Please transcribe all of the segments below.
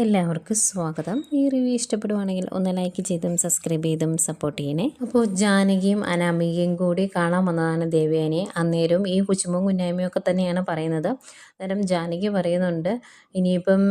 എല്ലാവർക്കും സ്വാഗതം. ഈ റിവ്യൂ ഇഷ്ടപ്പെടുവാണെങ്കിൽ ഒന്ന് ലൈക്ക് ചെയ്തും സബ്സ്ക്രൈബ് ചെയ്തും സപ്പോർട്ട് ചെയ്യണേ. അപ്പോൾ ജാനകിയും അനാമികയും കൂടി കാണാൻ വന്നതാണ് ദേവയാനെ. അന്നേരം ഈ കുച്ചുമ്പും കുഞ്ഞായ്മയും ഒക്കെ തന്നെയാണ് പറയുന്നത്. അന്നേരം ജാനകി പറയുന്നുണ്ട് ഇനിയിപ്പം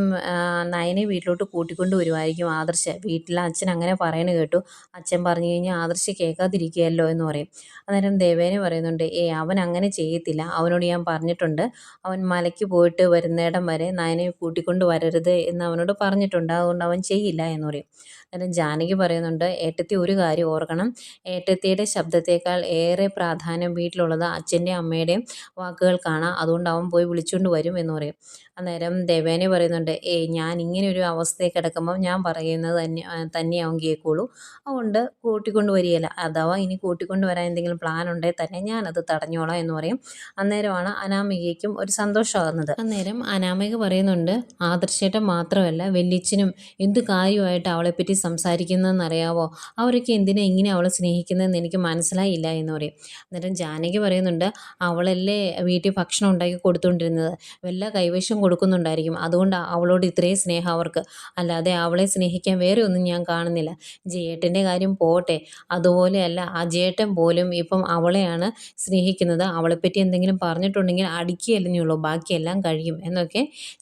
നയനെ വീട്ടിലോട്ട് കൂട്ടിക്കൊണ്ട് വരുമായിരിക്കും ആദർശ്. വീട്ടിൽ അച്ഛൻ അങ്ങനെ പറയണ കേട്ടു. അച്ഛൻ പറഞ്ഞു കഴിഞ്ഞാൽ ആദർശ് കേൾക്കാതിരിക്കുകയല്ലോ എന്ന് പറയും. അന്നേരം ദേവേനെ പറയുന്നുണ്ട് ഏ അവൻ അങ്ങനെ ചെയ്യത്തില്ല. അവനോട് ഞാൻ പറഞ്ഞിട്ടുണ്ട്. അവൻ മലയ്ക്ക് പോയിട്ട് വരുന്നിടം വരെ നയനെ കൂട്ടിക്കൊണ്ട് വരരുത് എന്ന് അവനോട് പറഞ്ഞിട്ടുണ്ട്. അതുകൊണ്ട് അവൻ ചെയ്യില്ല എന്ന് പറയും. അന്നേരം ജാനകി പറയുന്നുണ്ട് ഏട്ടത്തി ഒരു കാര്യം ഓർക്കണം. ഏട്ടത്തിയുടെ ശബ്ദത്തേക്കാൾ ഏറെ പ്രാധാന്യം വീട്ടിലുള്ളത് അച്ഛന്റെയും അമ്മയുടെയും വാക്കുകൾക്കാണ് അതുകൊണ്ട് അവൻ പോയി വിളിച്ചുകൊണ്ട് വരും എന്ന് പറയും. അന്നേരം ദേവേനെ പറയുന്നുണ്ട് ഏയ് ഞാൻ ഇങ്ങനെ ഒരു അവസ്ഥയിൽ കിടക്കുമ്പോൾ ഞാൻ പറയുന്നത് തന്നെ തന്നെയാവും കേൾക്കുള്ളൂ. അതുകൊണ്ട് കൂട്ടിക്കൊണ്ട് വരികയില്ല അഥവാ ഇനി കൂട്ടിക്കൊണ്ട് വരാൻ എന്തെങ്കിലും പ്ലാൻ ഉണ്ടെങ്കിൽ തന്നെ ഞാനത് തടഞ്ഞോളാം എന്ന് പറയും. അന്നേരമാണ് അനാമികയ്ക്കും ഒരു സന്തോഷമാകുന്നത്. അന്നേരം അനാമിക പറയുന്നുണ്ട് ആദർശേട്ടൻ മാത്രമല്ല വെല്ലിച്ചിനും എന്ത് കാര്യമായിട്ട് അവളെപ്പറ്റി സംസാരിക്കുന്നതെന്ന് അറിയാവോ അവരൊക്കെ എന്തിനാ ഇങ്ങനെ അവളെ സ്നേഹിക്കുന്നതെന്ന് എനിക്ക് മനസ്സിലായില്ല എന്ന് പറയും. അന്നേരം ജാനകി പറയുന്നുണ്ട് അവളല്ലേ വീട്ടിൽ ഭക്ഷണം ഉണ്ടാക്കി കൊടുത്തുകൊണ്ടിരുന്നത്? വല്ല കൈവശം കൊടുക്കുന്നുണ്ടായിരിക്കും. അതുകൊണ്ട് അവളോട് ഇത്രയും സ്നേഹം അവർക്ക്. അല്ലാതെ അവളെ സ്നേഹിക്കാൻ വേറെ ഒന്നും ഞാൻ കാണുന്നില്ല. ജേട്ടന്റെ കാര്യം പോട്ടെ. അതുപോലെയല്ല ആ ജേട്ടൻ പോലും ഇപ്പം അവളെയാണ് സ്നേഹിക്കുന്നത്. അവളെപ്പറ്റി എന്തെങ്കിലും പറഞ്ഞിട്ടുണ്ടെങ്കിൽ അടിക്കുകയല്ലേ ബാക്കിയെല്ലാം കഴിയും എന്നൊക്കെ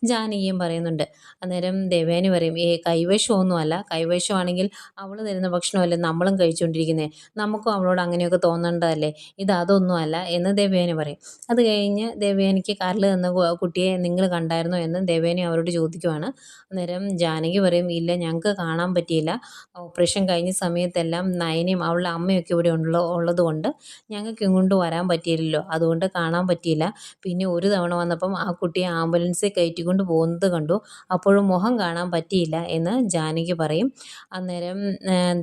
ജാനകിയും പറയുന്നുണ്ട്. അന്നേരം ദേവേനി പറയും ഏ കൈവശമൊന്നുമല്ല. കൈവശമാണെങ്കിൽ അവൾ തരുന്ന ഭക്ഷണമല്ലേ നമ്മളും കഴിച്ചുകൊണ്ടിരിക്കുന്നത് നമുക്കും അവളോട് അങ്ങനെയൊക്കെ തോന്നേണ്ടതല്ലേ? ഇത് അതൊന്നുമല്ല എന്ന് ദേവേനി പറയും. അത് കഴിഞ്ഞ് ദേവേനിക്ക് കരൽ തന്ന കുട്ടിയെ നിങ്ങൾ കണ്ടായിരുന്നോ എന്ന് ദേവേനി അവരോട് ചോദിക്കുവാണ്. അന്നേരം ജാനകി പറയും ഇല്ല ഞങ്ങൾക്ക് കാണാൻ പറ്റിയില്ല. ഓപ്പറേഷൻ കഴിഞ്ഞ സമയത്തെല്ലാം നയനയും അവളുടെ അമ്മയൊക്കെ ഇവിടെ ഉള്ള ഉള്ളത് കൊണ്ട് ഞങ്ങൾക്ക് ഇങ്ങോട്ട് വരാൻ പറ്റിയില്ലല്ലോ. അതുകൊണ്ട് കാണാൻ പറ്റിയില്ല. പിന്നെ ഒരു തവണ വന്നപ്പം ആ കുട്ടിയെ ആംബുലൻസിൽ കയറ്റിക്കൊണ്ട് പോകുന്നത് കണ്ടു. അപ്പോഴും മുഖം കാണാൻ പറ്റിയില്ല എന്ന് ജാനകി പറയും. അന്നേരം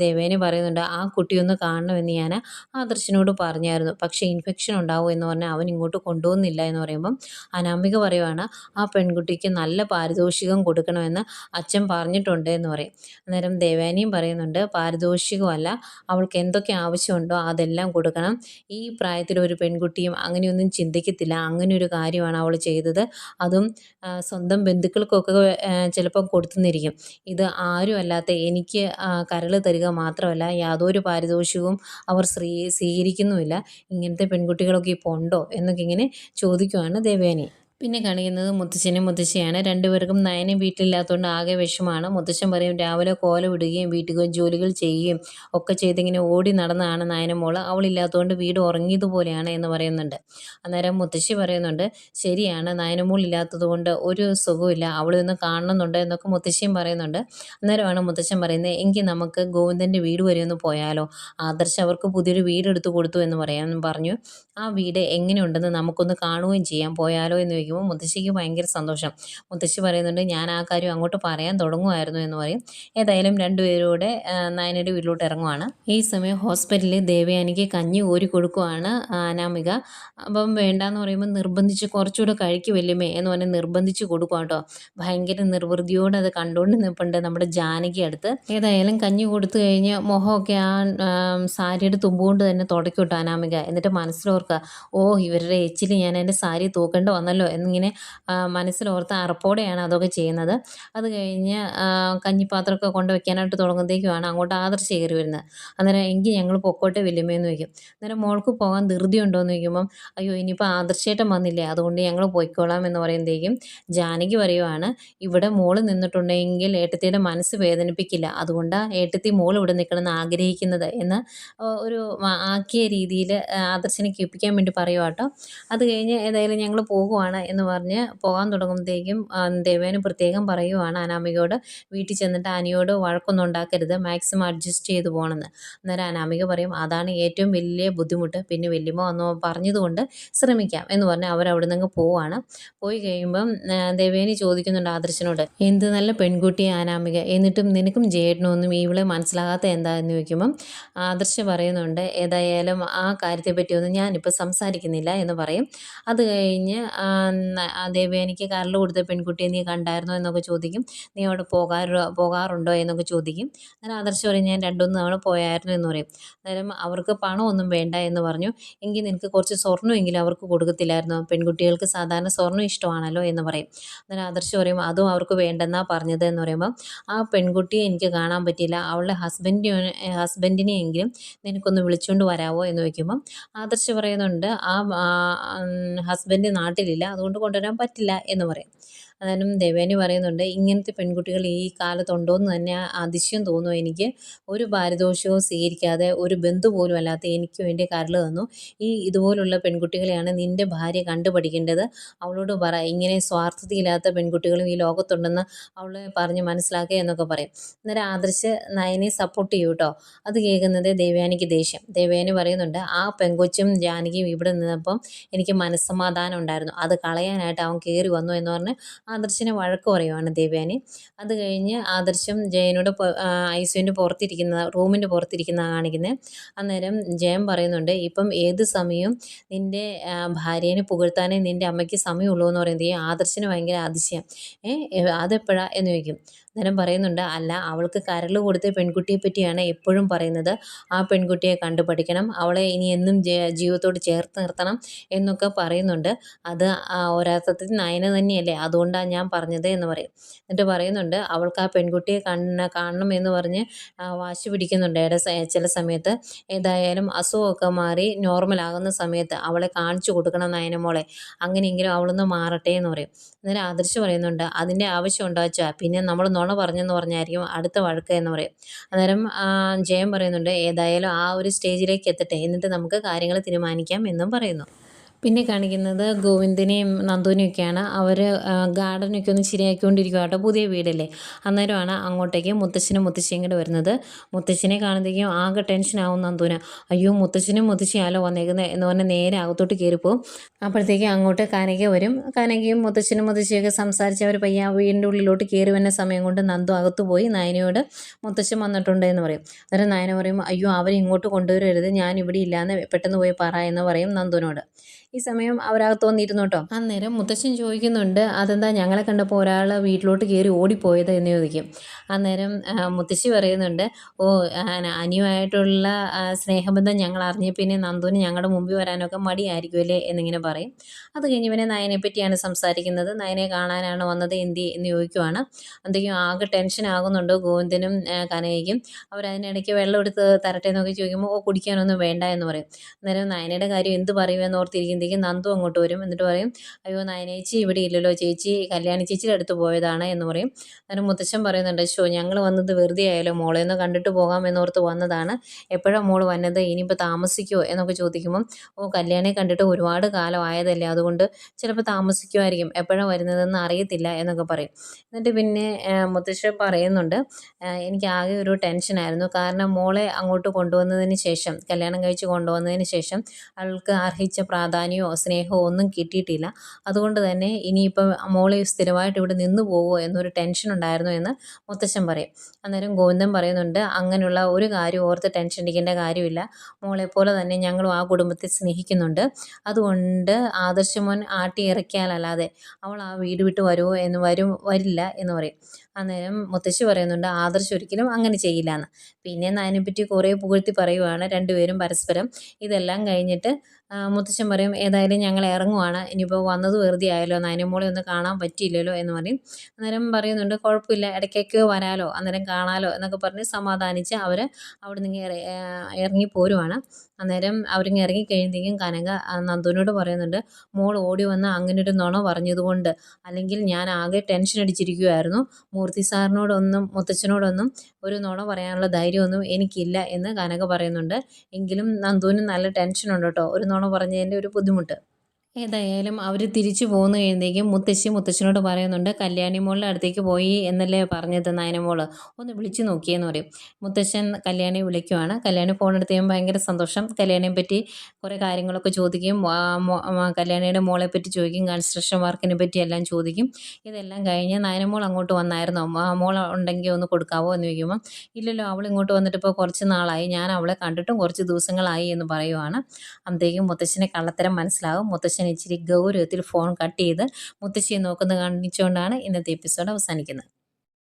ദേവേനി പറയുന്നുണ്ട് ആ കുട്ടിയൊന്ന് കാണണമെന്ന് ഞാൻ ആദർശിനോട് പറഞ്ഞായിരുന്നു. പക്ഷേ ഇൻഫെക്ഷൻ ഉണ്ടാവും എന്ന് പറഞ്ഞാൽ അവൻ ഇങ്ങോട്ട് കൊണ്ടുപോകുന്നില്ല എന്ന് പറയുമ്പം അനാമിക പറയുവാണ് ആ പെൺകുട്ടിക്ക് നല്ല പാരിതോഷികം കൊടുക്കണമെന്ന് അച്ഛൻ പറഞ്ഞിട്ടുണ്ട് എന്ന് പറയും. അന്നേരം ദേവാനിയും പറയുന്നുണ്ട് പാരിതോഷികമല്ല അവൾക്ക് എന്തൊക്കെ ആവശ്യമുണ്ടോ അതെല്ലാം കൊടുക്കണം. ഈ പ്രായത്തിൽ ഒരു പെൺകുട്ടിയും അങ്ങനെയൊന്നും ചിന്തിക്കത്തില്ല. അങ്ങനെ ഒരു കാര്യമാണ് അവൾ ചെയ്തത്. അതും സ്വന്തം ബന്ധുക്കൾക്കൊക്കെ ചിലപ്പം കൊടുത്തുനിന്നിരിക്കും ഇത് ആരും അല്ലാത്ത എനിക്ക് കരൾ തരിക മാത്രമല്ല യാതൊരു പാരിതോഷികവും അവർ ശ്രീ സ്വീകരിക്കുന്നുമില്ല. ഇങ്ങനത്തെ പെൺകുട്ടികളൊക്കെ ഇപ്പോൾ ഉണ്ടോ? എന്നൊക്കെ ഇങ്ങനെ ചോദിക്കുവാണ് ദേവയാനി. പിന്നെ കാണിക്കുന്നത് മുത്തശ്ശനും മുത്തശ്ശിയാണ്. രണ്ടുപേർക്കും നയനും വീട്ടിലില്ലാത്തതുകൊണ്ട് ആകെ വിഷമാണ്. മുത്തശ്ശൻ പറയും രാവിലെ കോല വിടുകയും വീട്ടിൽ ജോലികൾ ചെയ്യുകയും ഒക്കെ ചെയ്തിങ്ങനെ ഓടി നടന്നതാണ് നയനമോൾ അവളില്ലാത്തതുകൊണ്ട് വീട് ഉറങ്ങിയതുപോലെയാണ് എന്ന് പറയുന്നുണ്ട്. അന്നേരം മുത്തശ്ശി പറയുന്നുണ്ട് ശരിയാണ് നയനമോൾ മോൾ ഇല്ലാത്തതുകൊണ്ട് ഒരു സുഖമില്ല അവളൊന്ന് കാണണമെന്നുണ്ട് എന്നൊക്കെ മുത്തശ്ശിയും പറയുന്നുണ്ട്. അന്നേരമാണ് മുത്തശ്ശൻ പറയുന്നത് എങ്കിൽ നമുക്ക് ഗോവിന്ദന്റെ വീട് വരെ ഒന്ന് പോയാലോ? ആദർശ് അവർക്ക് പുതിയൊരു വീട് എടുത്തു കൊടുത്തു എന്ന് പറയാൻ പറഞ്ഞു. ആ വീട് എങ്ങനെയുണ്ടെന്ന് നമുക്കൊന്ന് കാണുകയും ചെയ്യാം. പോയാലോ എന്ന് ചോദിക്കുമ്പോൾ മുത്തശ്ശിക്ക് ഭയങ്കര സന്തോഷം. മുത്തശ്ശി പറയുന്നുണ്ട് ഞാൻ ആ കാര്യം അങ്ങോട്ട് പറയാൻ തുടങ്ങുമായിരുന്നു എന്ന് പറയും. ഏതായാലും രണ്ടുപേരൂടെ നയനയുടെ വീട്ടിലോട്ട് ഇറങ്ങുവാണ്. ഈ സമയം ഹോസ്പിറ്റലിൽ ദേവയാനിക്ക് കഞ്ഞി കോരി കൊടുക്കുവാണ് അനാമിക. അപ്പം വേണ്ടാന്ന് പറയുമ്പോൾ നിർബന്ധിച്ച് കുറച്ചുകൂടെ കഴിക്കു എന്ന് പറഞ്ഞ് നിർബന്ധിച്ച് കൊടുക്കുക കേട്ടോ ഭയങ്കര നിർവൃതിയോടെ അത് കണ്ടുകൊണ്ട് നിൽപ്പുണ്ട് നമ്മുടെ ജാനകി അടുത്ത്. ഏതായാലും കഞ്ഞി കൊടുത്തു കഴിഞ്ഞ് മുഖമൊക്കെ ആ സാരിയുടെ തുമ്പുകൊണ്ട് തന്നെ തുടയ്ക്കും കേട്ടോ അനാമിക. എന്നിട്ട് മനസ്സിലോർക്കുക ഓ ഇവരുടെ എച്ചിൽ ഞാൻ എന്റെ സാരി തൂക്കേണ്ട വന്നല്ലോ എന്നിങ്ങനെ മനസ്സിലോർത്ത് അറപ്പോടെയാണ് അതൊക്കെ ചെയ്യുന്നത്. അത് കഴിഞ്ഞ് കഞ്ഞിപ്പാത്രമൊക്കെ കൊണ്ട് വയ്ക്കാനായിട്ട് തുടങ്ങുമ്പോഴത്തേക്കുമാണ് അങ്ങോട്ട് ആദർശ് കയറി വരുന്നത്. അന്നേരം എങ്കിൽ ഞങ്ങൾ പൊക്കോട്ടെ വലിയമ്മയെന്ന് വയ്ക്കും അന്നേരം മോൾക്ക് പോകാൻ ധൃതി ഉണ്ടോ എന്ന് ചോദിക്കുമ്പം അയ്യോ ഇനിയിപ്പോൾ ആദർശേട്ടൻ വന്നില്ലേ അതുകൊണ്ട് ഞങ്ങൾ പോയിക്കോളാം എന്ന് പറയുമ്പോഴത്തേക്കും ജാനകി പറയുവാണ് ഇവിടെ മോൾ നിന്നിട്ടുണ്ടെങ്കിൽ ഏട്ടത്തിയുടെ മനസ്സ് വേദനിപ്പിക്കില്ല. അതുകൊണ്ട് ഏട്ടത്തി മോൾ ഇവിടെ നിൽക്കണമെന്ന് ആഗ്രഹിക്കുന്നത് എന്ന് ഒരു ആക്കിയ രീതിയിൽ ആദർശനെ കേൾപ്പിക്കാൻ വേണ്ടി പറയുക കേട്ടോ അത് കഴിഞ്ഞ് ഏതായാലും ഞങ്ങൾ പോകുവാണ്. എന്ന് പറഞ്ഞ് പോകാൻ തുടങ്ങുമ്പോഴത്തേക്കും ദേവേന് പ്രത്യേകം പറയുവാണ് അനാമികയോട് വീട്ടിൽ ചെന്നിട്ട് ആനിയോട് വഴക്കൊന്നും ഉണ്ടാക്കരുത് മാക്സിമം അഡ്ജസ്റ്റ് ചെയ്ത് പോകണമെന്ന് അന്നേരം അനാമിക പറയും അതാണ് ഏറ്റവും വലിയ ബുദ്ധിമുട്ട് പിന്നെ വല്യമ്മ വന്നു പറഞ്ഞതുകൊണ്ട് ശ്രമിക്കാം എന്ന് പറഞ്ഞ് അവരവിടെ നിന്ന് പോവാണ്. പോയി കഴിയുമ്പം ദേവേനി ചോദിക്കുന്നുണ്ട് ആദർശനോട് എന്ത് നല്ല പെൺകുട്ടി അനാമിക എന്നിട്ടും നിനക്കും ജേട്ടനും ഒന്നും ഇവളെ മനസ്സിലാകാത്ത എന്താ? എന്ന് ചോദിക്കുമ്പം ആദർശ പറയുന്നുണ്ട് ഏതായാലും ആ കാര്യത്തെ കാര്യത്തെപ്പറ്റിയൊന്നും ഞാനിപ്പോൾ സംസാരിക്കുന്നില്ല എന്ന് പറയും. അത് കഴിഞ്ഞ് ആ, ദേവയാനിക്ക് കരൾ കൊടുത്ത പെൺകുട്ടിയെ നീ കണ്ടായിരുന്നോ? എന്നൊക്കെ ചോദിക്കും. നീ അവിടെ പോകാറോ പോകാറുണ്ടോ? എന്നൊക്കെ ചോദിക്കും. അങ്ങനെ ആദർശ് പറയും ഞാൻ രണ്ടുമൂന്ന് തവണ പോയായിരുന്നു എന്ന് പറയും. അന്നേരം അവർക്ക് പണമൊന്നും വേണ്ട എന്ന് പറഞ്ഞു. എങ്കിൽ നിനക്ക് കുറച്ച് സ്വർണമെങ്കിലും അവർക്ക് കൊടുക്കത്തില്ലായിരുന്നോ? പെൺകുട്ടികൾക്ക് സാധാരണ സ്വർണം ഇഷ്ടമാണല്ലോ എന്ന് പറയും. അന്നേരം ആദർശ് പറയും അതും അവർക്ക് വേണ്ടെന്നാ പറഞ്ഞത് എന്ന് പറയുമ്പോൾ ആ പെൺകുട്ടിയെ എനിക്ക് കാണാൻ പറ്റിയില്ല. അവളുടെ ഹസ്ബൻഡിന് ഹസ്ബൻഡിനെയെങ്കിലും നിനക്കൊന്ന് വിളിച്ചുകൊണ്ട് വരാവോ? എന്ന് വയ്ക്കുമ്പം ആദർശ് പറയുന്നുണ്ട് ആ ഹസ്ബൻഡ് നാട്ടിലില്ല. അതുകൊണ്ട് കൊണ്ടുവരാൻ പറ്റില്ല എന്ന് പറയും. അന്നേരം ദേവേനി പറയുന്നുണ്ട് ഇങ്ങനത്തെ പെൺകുട്ടികൾ ഈ കാലത്തുണ്ടോ എന്ന് തന്നെ അതിശയം തോന്നും എനിക്ക്. ഒരു പാരിതോഷികവും സ്വീകരിക്കാതെ ഒരു ബന്ധു പോലും അല്ലാത്ത എനിക്ക് വേണ്ടി കരൾ തന്നു. ഈ ഇതുപോലുള്ള പെൺകുട്ടികളെയാണ് നിന്റെ ഭാര്യ കണ്ടുപഠിക്കേണ്ടത്. അവളോട് പറ ഇങ്ങനെ സ്വാർത്ഥതയില്ലാത്ത പെൺകുട്ടികളും ഈ ലോകത്തുണ്ടെന്ന് അവളെ പറഞ്ഞ് മനസ്സിലാക്കുക എന്നൊക്കെ പറയും. അന്നേരം ആദർശ് നയനെ സപ്പോർട്ട് ചെയ്യൂ കേട്ടോ അത് കേൾക്കുന്നത് ദേവയാനിക്ക് ദേഷ്യം. ദേവയാനി പറയുന്നുണ്ട് ആ പെങ്കൊച്ചും ജാനകിയും ഇവിടെ നിന്നപ്പം എനിക്ക് മനസ്സമാധാനം ഉണ്ടായിരുന്നു. അത് കളയാനായിട്ട് അവൻ കയറി വന്നു എന്ന് പറഞ്ഞ് ആദർശിനെ വഴക്ക് പറയുവാണ് ദേവയാനി. അത് കഴിഞ്ഞ് ആദർശം ജയനോട് ഐസുവിന്റെ പുറത്തിരിക്കുന്ന റൂമിന്റെ പുറത്തിരിക്കുന്ന കാണിക്കുന്നത് അന്നേരം ജയൻ പറയുന്നുണ്ട് ഇപ്പം ഏത് സമയവും നിന്റെ ഭാര്യേനെ പുകഴ്ത്താനേ നിന്റെ അമ്മയ്ക്ക് സമയമുള്ളൂ എന്ന് പറയുന്നത് ഈ ആദർശിന് ഭയങ്കര അതിശയം. ഏ അതെപ്പോഴാ? എന്ന് ചോദിക്കും. അന്നേരം പറയുന്നുണ്ട്. അല്ല അവൾക്ക് കരൾ കൊടുത്ത പെൺകുട്ടിയെ പറ്റിയാണ് എപ്പോഴും പറയുന്നത്. ആ പെൺകുട്ടിയെ കണ്ടു പഠിക്കണം അവളെ ഇനി എന്നും ജീവിതത്തോട് ചേർത്ത് നിർത്തണം എന്നൊക്കെ പറയുന്നുണ്ട്. അത് ഒരർത്ഥത്തിൽ നയന തന്നെയല്ലേ? അതുകൊണ്ടാണ് ഞാൻ പറഞ്ഞത് എന്ന് പറയും. എന്നിട്ട് പറയുന്നുണ്ട് അവൾക്ക് ആ പെൺകുട്ടിയെ കണ്ണ കാണണം എന്ന് പറഞ്ഞ് വാശി പിടിക്കുന്നുണ്ട്. ചില സമയത്ത് ഏതായാലും അസുഖമൊക്കെ മാറി നോർമലാകുന്ന സമയത്ത് അവളെ കാണിച്ചു കൊടുക്കണം നയന മോളെ. അങ്ങനെയെങ്കിലും അവളൊന്ന് മാറട്ടെ എന്ന് പറയും. അന്നേരം ആദർശ് പറയുന്നുണ്ട് അതിന്റെ ആവശ്യം ഉണ്ടോ വെച്ചാൽ പിന്നെ നമ്മൾ നുണ പറഞ്ഞെന്ന് പറഞ്ഞായിരിക്കും അടുത്ത വഴക്ക് എന്ന് പറയും. അന്നേരം ജയം പറയുന്നുണ്ട് ഏതായാലും ആ ഒരു സ്റ്റേജിലേക്ക് എത്തട്ടെ. എന്നിട്ട് നമുക്ക് കാര്യങ്ങൾ തീരുമാനിക്കാം എന്നും പറയുന്നു. പിന്നെ കാണിക്കുന്നത് ഗോവിന്ദനെയും നന്ദുവിനെയൊക്കെയാണ്. അവർ ഗാർഡനൊക്കെ ഒന്ന് ശരിയാക്കിക്കൊണ്ടിരിക്കുക കേട്ടോ. പുതിയ വീടല്ലേ. അന്നേരമാണ് അങ്ങോട്ടേക്ക് മുത്തശ്ശനും മുത്തശ്ശിയും കൂടെ വരുന്നത്. മുത്തശ്ശനെ കാണുമ്പോഴേക്കും ആകെ ടെൻഷനാവും നന്ദുവിന്. അയ്യോ മുത്തശ്ശനും മുത്തശ്ശിയാലോ വന്നേക്കുന്നത് എന്ന് പറഞ്ഞാൽ നേരെ അകത്തോട്ട് കയറിപ്പോവും അപ്പോഴത്തേക്ക് അങ്ങോട്ട് കാനക വരും. കാനകയും മുത്തശ്ശനും മുത്തശ്ശിയൊക്കെ സംസാരിച്ച് അവർ പയ്യ വീടിന്റെ ഉള്ളിലോട്ട് കയറി വരുന്ന സമയം കൊണ്ട് നന്ദു അകത്ത് പോയി നയനയോട് മുത്തശ്ശൻ വന്നിട്ടുണ്ട് എന്ന് പറയും. അന്നേരം നയന പറയും അയ്യോ അവരെ ഇങ്ങോട്ട് കൊണ്ടുവരരുത്. ഞാൻ ഇവിടെ ഇല്ലാന്ന് പെട്ടെന്ന് പോയി പറ എന്ന് പറയും നന്ദുവിനോട്. ഈ സമയം അവരകത്ത് വന്നിരുന്നു കേട്ടോ. അന്നേരം മുത്തശ്ശൻ ചോദിക്കുന്നുണ്ട് അതെന്താ ഞങ്ങളെ കണ്ടപ്പോൾ ഒരാൾ വീട്ടിലോട്ട് കയറി ഓടിപ്പോയത്? എന്ന് ചോദിക്കും. അന്നേരം മുത്തശ്ശി പറയുന്നുണ്ട് ഓ അനിയുമായിട്ടുള്ള സ്നേഹബന്ധം ഞങ്ങൾ അറിഞ്ഞ പിന്നെ നന്ദുവിന് ഞങ്ങളുടെ മുമ്പിൽ വരാനൊക്കെ മടിയായിരിക്കുമല്ലേ എന്നിങ്ങനെ പറയും. അത് കഴിഞ്ഞ് പിന്നെ നയനെ പറ്റിയാണ് സംസാരിക്കുന്നത്. നയനെ കാണാനാണ് വന്നത് എന്തി എന്ന് ചോദിക്കുവാണ്. എന്തെങ്കിലും ആകെ ടെൻഷൻ ആകുന്നുണ്ട്. ഗോവിന്ദനും കനകയ്ക്കും. അവരതിനിടയ്ക്ക് വെള്ളം എടുത്ത് തരട്ടെ എന്നൊക്കെ ചോദിക്കുമ്പോൾ ഓ കുടിക്കാനൊന്നും വേണ്ട എന്ന് പറയും. അന്നേരം നയനയുടെ കാര്യം എന്ത് പറയുമെന്ന് ഓർത്തിരിക്കും കഴിയുമ്പോഴത്തേക്കും നന്ദു അങ്ങോട്ട് വരും എന്നിട്ട് പറയും അയ്യോ നയനേച്ചി ഇവിടെ ഇല്ലല്ലോ ചേച്ചി കല്യാണി ചേച്ചിയുടെ അടുത്ത് പോയതാണ് എന്ന് പറയും. അന്നേരം മുത്തശ്ശൻ പറയുന്നുണ്ട് ഷോ ഞങ്ങൾ വന്നത് വെറുതെ ആയാലോ മോളെ ഒന്ന് കണ്ടിട്ട് പോകാം എന്നോർത്ത് വന്നതാണ്. എപ്പോഴാണ് മോൾ വന്നത്? ഇനിയിപ്പോൾ താമസിക്കുമോ എന്നൊക്കെ ചോദിക്കുമ്പം ഓ കല്യാണി കണ്ടിട്ട് ഒരുപാട് കാലം ആയതല്ലേ അതുകൊണ്ട് ചിലപ്പോൾ താമസിക്കുമായിരിക്കും എപ്പോഴാണ് വരുന്നതെന്ന് അറിയത്തില്ല എന്നൊക്കെ പറയും. എന്നിട്ട് പിന്നെ മുത്തശ്ശൻ പറയുന്നുണ്ട് എനിക്ക് ആകെ ഒരു ടെൻഷനായിരുന്നു കാരണം മോളെ അങ്ങോട്ട് കൊണ്ടുവന്നതിന് ശേഷം കല്യാണം കഴിച്ച് കൊണ്ടുവന്നതിന് ശേഷം അവൾക്ക് അർഹിച്ച പ്രാധാന്യം പ്രാധാന്യമോ സ്നേഹമോ ഒന്നും കിട്ടിയിട്ടില്ല. അതുകൊണ്ട് തന്നെ ഇനിയിപ്പം മോളെ സ്ഥിരമായിട്ട് ഇവിടെ നിന്ന് പോവുമോ എന്നൊരു ടെൻഷൻ ഉണ്ടായിരുന്നു എന്ന് മുത്തശ്ശൻ പറയും. അന്നേരം ഗോവിന്ദൻ പറയുന്നുണ്ട് അങ്ങനെയുള്ള ഒരു കാര്യം ഓർത്ത് ടെൻഷൻ അടിക്കേണ്ട കാര്യമില്ല. മോളെപ്പോലെ തന്നെ ഞങ്ങളും ആ കുടുംബത്തെ സ്നേഹിക്കുന്നുണ്ട്. അതുകൊണ്ട് ആദർശമോൻ ആട്ടി ഇറക്കിയാലല്ലാതെ അവൾ ആ വീട് വിട്ട് വരുമോ എന്ന് വരും വരില്ല എന്ന് പറയും. അന്നേരം മുത്തശ്ശി പറയുന്നുണ്ട് ആദർശ് ഒരിക്കലും അങ്ങനെ ചെയ്യില്ല എന്ന് പിന്നെ അതിനെപ്പറ്റി കുറേ പുകഴ്ത്തി പറയുവാണ് രണ്ടുപേരും പരസ്പരം. ഇതെല്ലാം കഴിഞ്ഞിട്ട് മുത്തശ്ശൻ പറയും ഏതായാലും ഞങ്ങൾ ഇറങ്ങുവാണ്. ഇനിയിപ്പോൾ വന്നത് വെറുതെ ആയല്ലോ. നയനമോളെ ഒന്ന് കാണാൻ പറ്റിയില്ലല്ലോ എന്ന് പറയും. അന്നേരം പറയുന്നുണ്ട് കുഴപ്പമില്ല ഇടയ്ക്കൊക്കെ വരാലോ. അന്നേരം കാണാലോ എന്നൊക്കെ പറഞ്ഞ് സമാധാനിച്ച് അവർ അവിടെ നിന്ന് ഇറങ്ങി പോരുവാണ്. അന്നേരം അവരിങ്ങ് ഇറങ്ങി കഴിയുമ്പോഴത്തേക്കും കനക നന്ദുവിനോട് പറയുന്നുണ്ട് മോൾ ഓടി വന്ന് അങ്ങനെ ഒരു നുണ പറഞ്ഞതുകൊണ്ട് അല്ലെങ്കിൽ ഞാൻ ആകെ ടെൻഷൻ അടിച്ചിരിക്കുമായിരുന്നു മൂർത്തി സാറിനോടൊന്നും മുത്തച്ഛനോടൊന്നും ഒരു നുണ പറയാനുള്ള ധൈര്യമൊന്നും എനിക്കില്ല എന്ന് കനക പറയുന്നുണ്ട്. എങ്കിലും നന്ദുവിന് നല്ല ടെൻഷനുണ്ട് കേട്ടോ. ഒരു നുണ പറഞ്ഞതിന്റെ ഒരു ബുദ്ധിമുട്ട്. ഏതായാലും അവർ തിരിച്ചു പോകുന്ന കഴിയുമ്പോഴേക്കും മുത്തശ്ശി മുത്തശ്ശനോട് പറയുന്നുണ്ട് കല്യാണി മോളുടെ അടുത്തേക്ക് പോയി എന്നല്ലേ പറഞ്ഞത് നയനമോൾ. ഒന്ന് വിളിച്ചു നോക്കിയെന്ന് പറയും. മുത്തശ്ശൻ കല്യാണി വിളിക്കുവാണ്. കല്യാണി ഫോൺ എടുത്ത് കഴിയുമ്പോൾ ഭയങ്കര സന്തോഷം. കല്യാണിയെ പറ്റി കുറേ കാര്യങ്ങളൊക്കെ ചോദിക്കും. കല്യാണിയുടെ മോളെ പറ്റി ചോദിക്കും. കൺസ്ട്രക്ഷൻ വർക്കിനെ പറ്റി എല്ലാം ചോദിക്കും. ഇതെല്ലാം കഴിഞ്ഞ് നയനമോൾ അങ്ങോട്ട് വന്നായിരുന്നു. മോൾ ഉണ്ടെങ്കിൽ ഒന്ന് കൊടുക്കാവോ എന്ന് ചോദിക്കുമ്പോൾ ഇല്ലല്ലോ അവൾ ഇങ്ങോട്ട് വന്നിട്ട് ഇപ്പോൾ കുറച്ച് നാളായി. ഞാൻ അവളെ കണ്ടിട്ടും കുറച്ച് ദിവസങ്ങളായി എന്ന് പറയുവാണ്. അന്നേക്കും മുത്തശ്ശനെ കള്ളത്തരം മനസ്സിലാവും. മുത്തശ്ശൻ ഇച്ചിരി ഗൗരവത്തിൽ ഫോൺ കട്ട് ചെയ്ത് മുത്തശ്ശിയെ നോക്കുന്നത് കാണിച്ചുകൊണ്ടാണ് ഇന്നത്തെ എപ്പിസോഡ് അവസാനിക്കുന്നത്.